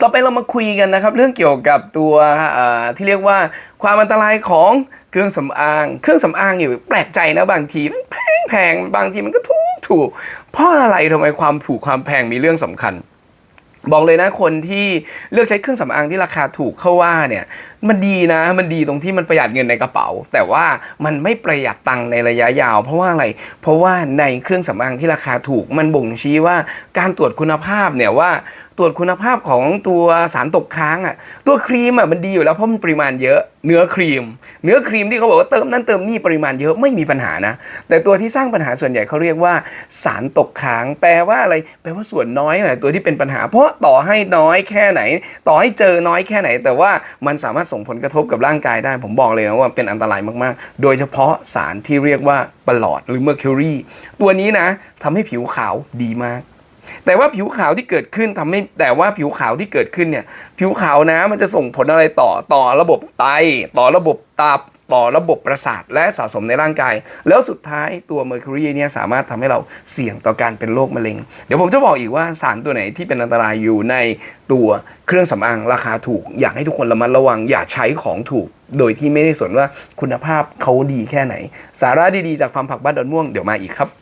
ต่อไปเรามาคุยกันนะครับเรื่องเกี่ยวกับตัวที่เรียกว่าความอันตรายของเครื่องสำอาง เครื่องสำอางอยู่แปลกใจนะบางทีมันแพงแพงบางทีมันก็ถูกถูกเพราะอะไรทำไมความถูกความแพงมีเรื่องสำคัญ บอกเลยนะคนที่เลือกใช้เครื่องสำอางที่ราคาถูกเข้าว่าเนี่ยมันดีนะมันดีตรงที่มันประหยัดเงินในกระเป๋า แต่ว่ามันไม่ประหยัดตังค์ในระยะยาว เพราะว่าอะไร เพราะว่าในเครื่องสำอางที่ราคาถูกมันบ่งชี้ว่าการตรวจคุณภาพเนี่ยว่าตรวจคุณภาพของตัวสารตกค้างอะตัวครีมอะมันดีอยู่แล้วเพราะมันปริมาณเยอะ เนื้อครีม เนื้อครีมที่เขาบอกว่าเติมนั่นเติมนี่ปริมาณเยอะไม่มีปัญหานะ แต่ตัวที่สร้างปัญหาส่วนใหญ่เขาเรียกว่าสารตกค้าง แปลว่าอะไร แปลว่าส่วนน้อยแหละตัวที่เป็นปัญหา เพราะต่อให้น้อยแค่ไหน ต่อให้เจอน้อยแค่ไหน แต่ว่ามันสามารถส่งผลกระทบกับร่างกายได้ ผมบอกเลยนะว่าเป็นอันตรายมากๆ โดยเฉพาะสารที่เรียกว่าปลอดหรือเมอร์คิวรีตัวนี้นะทำให้ผิวขาวดีมาก แต่ว่าผิวขาวที่เกิดขึ้นทำให้แต่ว่าผิวขาวที่เกิดขึ้นเนี่ย ผิวขาวนะมันจะส่งผลอะไรต่อต่อระบบไต ต่อระบบตับต่อระบบประสาทและสะสมในร่างกาย แล้วสุดท้ายตัวเมอร์คิวรีเนี่ยสามารถทำให้เราเสี่ยงต่อการเป็นโรคมะเร็ง เดี๋ยวผมจะบอกอีกว่าสารตัวไหนที่เป็นอันตรายอยู่ในตัวเครื่องสำอางราคาถูก อยากให้ทุกคนระมัดระวังอย่าใช้ของถูก โดยที่ไม่ได้สนว่าคุณภาพเขาดีแค่ไหน สาระดีๆจากฟาร์มผักบ้านดอนม่วงเดี๋ยวมาอีกครับ